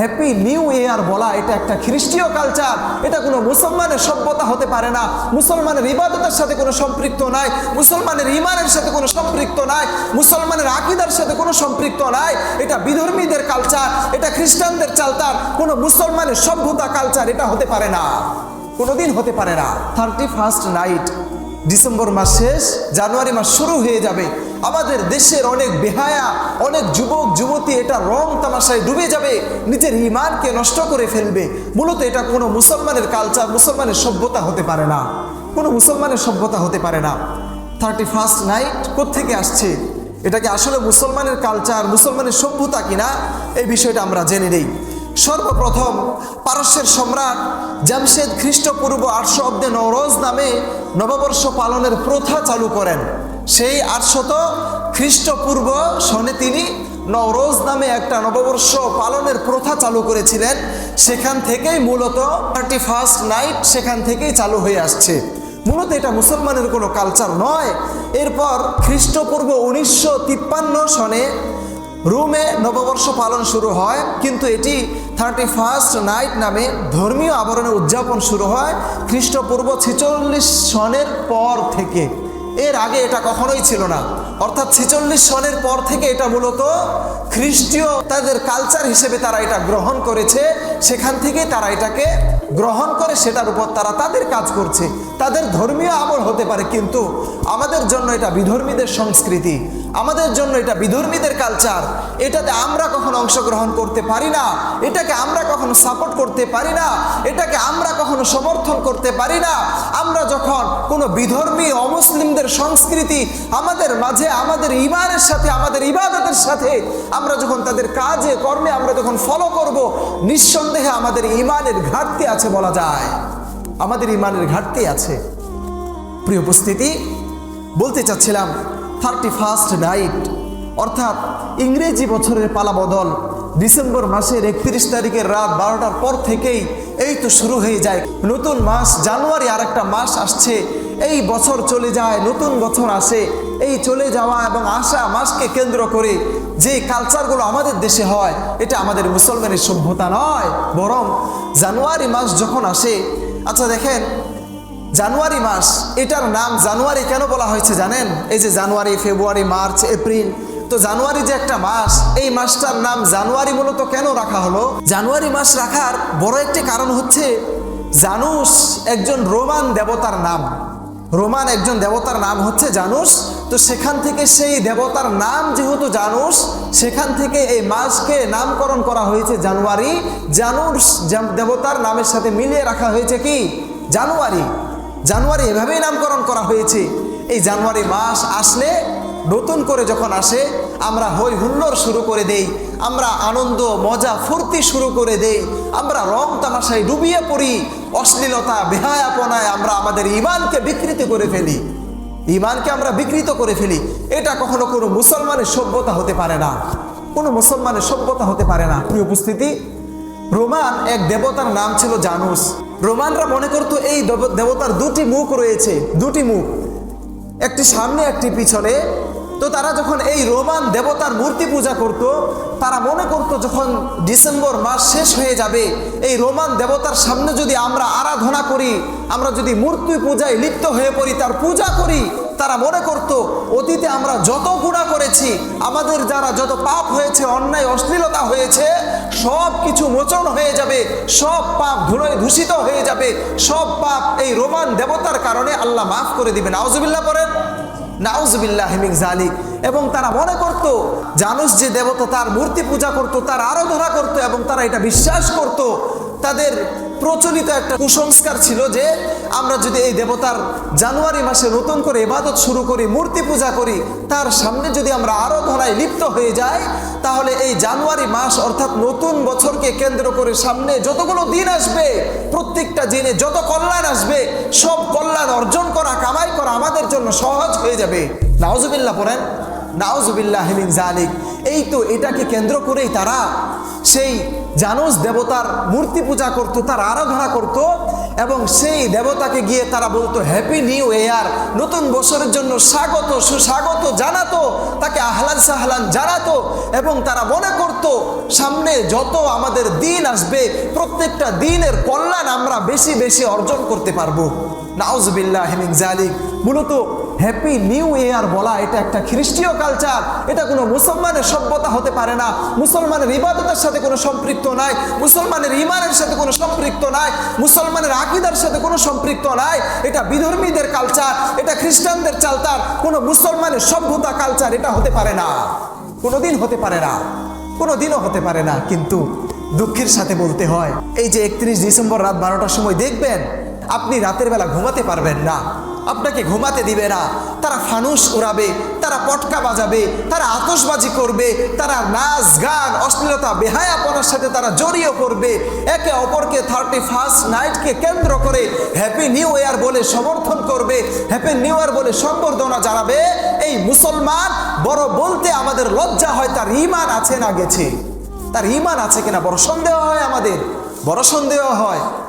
Happy new year বলা এটা একটা খ্রিস্টীয় কালচার এটা কোনো মুসলমানের সভ্যতা হতে পারে না। মুসলমানের ইবাদতের সাথে কোনো সম্পৃক্ত নাই। মুসলমানের ইমানের সাথে কোনো সম্পৃক্ত নাই। মুসলমানের আকিদার সাথে কোনো সম্পৃক্ত নাই। এটা বিধর্মীদের কালচার এটা খ্রিস্টানদের চালতার কোনো মুসলমানের সভ্যতা কালচার এটা হতে পারে না। কোনোদিন হতে পারে না। থার্টি ফার্স্ট নাইট ডিসেম্বর মাস শেষ, জানুয়ারি মাস শুরু হয়ে যাবে। আমাদের দেশের অনেক বেহায়া, অনেক যুবক, যুবতী এটা রং তামাশায় ডুবে যাবে, নিজের ইমানকে নষ্ট করে ফেলবে। মূলত এটা কোনো মুসলমানের কালচার মুসলমানের সভ্যতা হতে পারে না। কোনো মুসলমানের সভ্যতা হতে পারে না। থার্টি ফার্স্ট নাইট কোথেকে আসছে এটাকে আসলে মুসলমানের কালচার মুসলমানের সভ্যতা কিনা? এই বিষয়টা আমরা জেনে নেই। সর্বপ্রথম পারস্যের সম্রাট জামশেদ খ্রিস্টপূর্ব আটশো অব্দে নওরোজ নামে নববর্ষ পালনের প্রথা চালু করেন। সেই আটশত খ্রিস্টপূর্ব সনে তিনি নওরোজ নামে একটা নববর্ষ পালনের প্রথা চালু করেছিলেন। সেখান থেকেই মূলত থার্টি ফার্স্ট নাইট সেখান থেকেই চালু হয়ে আসছে। মূলত এটা মুসলমানের কোনো কালচার নয়। এরপর খ্রিস্টপূর্ব উনিশশো তিপ্পান্ন সনে রোমে নববর্ষ পালন শুরু হয়, কিন্তু এটি থার্টি ফার্স্ট নাইট নামে ধর্মীয় আবরণের উদযাপন শুরু হয় খ্রিস্টপূর্ব ছেচল্লিশ সনের পর থেকে। এর আগে এটা কখনোই ছিল না। অর্থাৎ ছেচল্লিশ সনের পর থেকে এটা মূলত খ্রিস্টীয় তাদের কালচার হিসেবে তারা এটা গ্রহণ করেছে, সেখান থেকে তারা এটাকে গ্রহণ করে, সেটার উপর তারা তাদের কাজ করছে। তাদের ধর্মীয় আমল হতে পারে, কিন্তু আমাদের জন্য এটা বিধর্মীদের সংস্কৃতি। আমাদের জন্য এটা বিধর্মীদের কালচার এটাতে আমরা কখনো অংশগ্রহণ করতে পারি না। এটাকে আমরা কখনো সাপোর্ট করতে পারি না। এটাকে আমরা কখনো সমর্থন করতে পারি না। আমরা যখন কোনো বিধর্মী অমুসলিমদের সংস্কৃতি আমাদের মাঝে, আমাদের ইমানের সাথে, আমাদের ইবাদতের সাথে আমরা যখন তাদের কাজে, কর্মে আমরা যখন ফলো করব, নিঃসন্দেহে আমাদের ইমানের ঘাটতি আছে বলা যায়। আমাদের ইমানের ঘাটতি আছে। প্রিয় উপস্থিতি, বলতে চাচ্ছিলাম থার্টি ফার্স্ট নাইট, অর্থাৎ ইংরেজি বছরের পালা বদল, ডিসেম্বর মাসের একত্রিশ তারিখের রাত বারোটার পর থেকেই এই তো শুরু হয়ে যায়। নতুন মাস, জানুয়ারি আর একটা মাস আসছে। এই বছর চলে যায়, নতুন বছর আসে। এই চলে যাওয়া এবং আসা মাসকে কেন্দ্র করে যে কালচারগুলো আমাদের দেশে হয়, এটা আমাদের মুসলমানের সভ্যতা নয়, বরং জানুয়ারি মাস যখন আসে আচ্ছা দেখেন জানুয়ারি মাস, এটার নাম জানুয়ারি কেন বলা হয়েছে জানেন? এই যে জানুয়ারি, ফেব্রুয়ারি, মার্চ, এপ্রিল, তো জানুয়ারি যে একটা মাস, এই মাসটার নাম জানুয়ারি মূলত কেন রাখা হলো? জানুয়ারি মাস রাখার বড় একটি কারণ হচ্ছে জানুস একজন রোমান দেবতার নাম। রোমান একজন দেবতার নাম হচ্ছে জানুস, তো সেখান থেকে সেই দেবতার নাম যেহেতু জানুস, সেখান থেকে এই মাসকে নামকরণ করা হয়েছে জানুয়ারি। জানুস দেবতার নামের সাথে মিলিয়ে রাখা হয়েছে কি? জানুয়ারি। জানুয়ারি এভাবেই নামকরণ করা হয়েছে। এই জানুয়ারি মাস আসলে নতুন করে যখন আসে, আমরা হই হুল্লোর শুরু করে দেই, আমরা আনন্দ, মজা, ফুর্তি শুরু করে দেই, আমরা রং তামাশায় ডুবিয়ে পড়ি, অশ্লীলতা, বেহায়াপনায় আমরা আমাদের ইমানকে বিকৃত করে ফেলি। ইমানকে আমরা বিকৃত করে ফেলি। এটা কখনো কোনো মুসলমানের সভ্যতা হতে পারে না। কোনো মুসলমানের সভ্যতা হতে পারে না। প্রিয় উপস্থিতি, রোমান এক দেবতার নাম ছিল জানুস। রোমানরা মনে করতো এই দেব- দেবতার দুটি মুখ রয়েছে, দুটি মুখ। একটি সামনে, একটি পিছনে। তো তারা যখন এই রোমান দেবতার মূর্তি পূজা করত, তারা মনে করত যখন ডিসেম্বর মাস শেষ হয়ে যাবে, এই রোমান দেবতার সামনে যদি আমরা আরাধনা করি, আমরা যদি মূর্তি পূজায় লিপ্ত হয়ে পড়ি, তার পূজা করি, তারা মনে করত, অতীতে আমরা যত গুণা করেছি, আমাদের যারা যত পাপ হয়েছে, অন্যায়, অশ্লীলতা হয়েছে সব কিছু মোচন হয়ে যাবে, সব পাপ ধুলোয় দূষিত হয়ে যাবে, সব পাপ এই রোমান দেবতার কারণে আল্লাহ মাফ করে দিবে আউজুবিল্লাহ পরেন নাউজবিল্লাহ হেমিক জালিক এবং তারা মনে করত, জানুস যে দেবতা তার মূর্তি পূজা করত, তার আরাধনা করত এবং তারা এটা বিশ্বাস করত, তাদের প্রচলিত একটা কুসংস্কার ছিল যে আমরা যদি এই দেবতার জানুয়ারি মাসে নতুন করে ইবাদত শুরু করি, মূর্তি পূজা করি, তার সামনে যদি আমরা আরাধনায় লিপ্ত হয়ে যাই, তাহলে এই জানুয়ারি মাস অর্থাৎ নতুন বছরকে কেন্দ্র করে সামনে যতগুলো দিন আসবে, প্রত্যেকটা দিনে যত কল্যাণ আসবে, সব কল্যাণ অর্জন করা, কামাই করা আমাদের জন্য সহজ হয়ে যাবে। নাওজুবিল্লাহ পড়েন নাওজুবিল্লাহ হিমিন জালিক এই তো এটাকে কেন্দ্র করেই তারা সেই জানুস দেবতার মূর্তি পূজা করত, তার আরাধনা করত এবং সেই দেবতাকে গিয়ে তারা বলতো হ্যাপি নিউ ইয়ার নতুন বছরের জন্য স্বাগত, সুস্বাগত জানাতো, তাকে আহলান সাহলান জানাতো এবং তারা মনে করত, সামনে যত আমাদের দিন আসবে, প্রত্যেকটা দিনের কল্যাণ আমরা বেশি বেশি অর্জন করতে পারব। মূলত হ্যাপি নিউ ইয়ার বলা এটা একটা খ্রিস্টীয় কালচার। এটা কোনো মুসলমানের সভ্যতা হতে পারে না। মুসলমানের সাথে কোনো সম্পৃক্ত নাই। মুসলমানের ইমানের সাথে কোনো সম্পৃক্ত নাই। মুসলমানের আকিদার সাথে কোনো সম্পৃক্ত নাই। এটা বিধর্মীদের কালচার, এটা খ্রিস্টানদের চালতার কোনো মুসলমানের সভ্যতা কালচার এটা হতে পারে না। কোনোদিন হতে পারে না। কোনো দিনও হতে পারে না। কিন্তু দুঃখের সাথে বলতে হয়, এই যে একত্রিশ ডিসেম্বর রাত বারোটার সময় দেখবেন আপনি রাতের বেলা ঘুমাতে পারবেন না। আপনাকে ঘুমাতে দিবে না। তারা ফানুস উড়াবে, তারা পটকা বাজাবে, তারা আতশবাজি করবে, তারা নাচ গান, অশ্লীলতা, বেহায়াপনার সাথে তারা জড়িয়ে পড়বে। একে অপরকে থার্টি ফার্স্ট নাইটকে কেন্দ্র করে হ্যাপি নিউ ইয়ার বলে সমর্থন করবে। হ্যাপি নিউ ইয়ার বলে সম্বর্ধনা জানাবে। এই মুসলমান, বড় বলতে আমাদের লজ্জা হয়, তার ইমান আছে না গেছে? তার ইমান আছে কিনা? বড় সন্দেহ হয় আমাদের। বড় সন্দেহ হয়।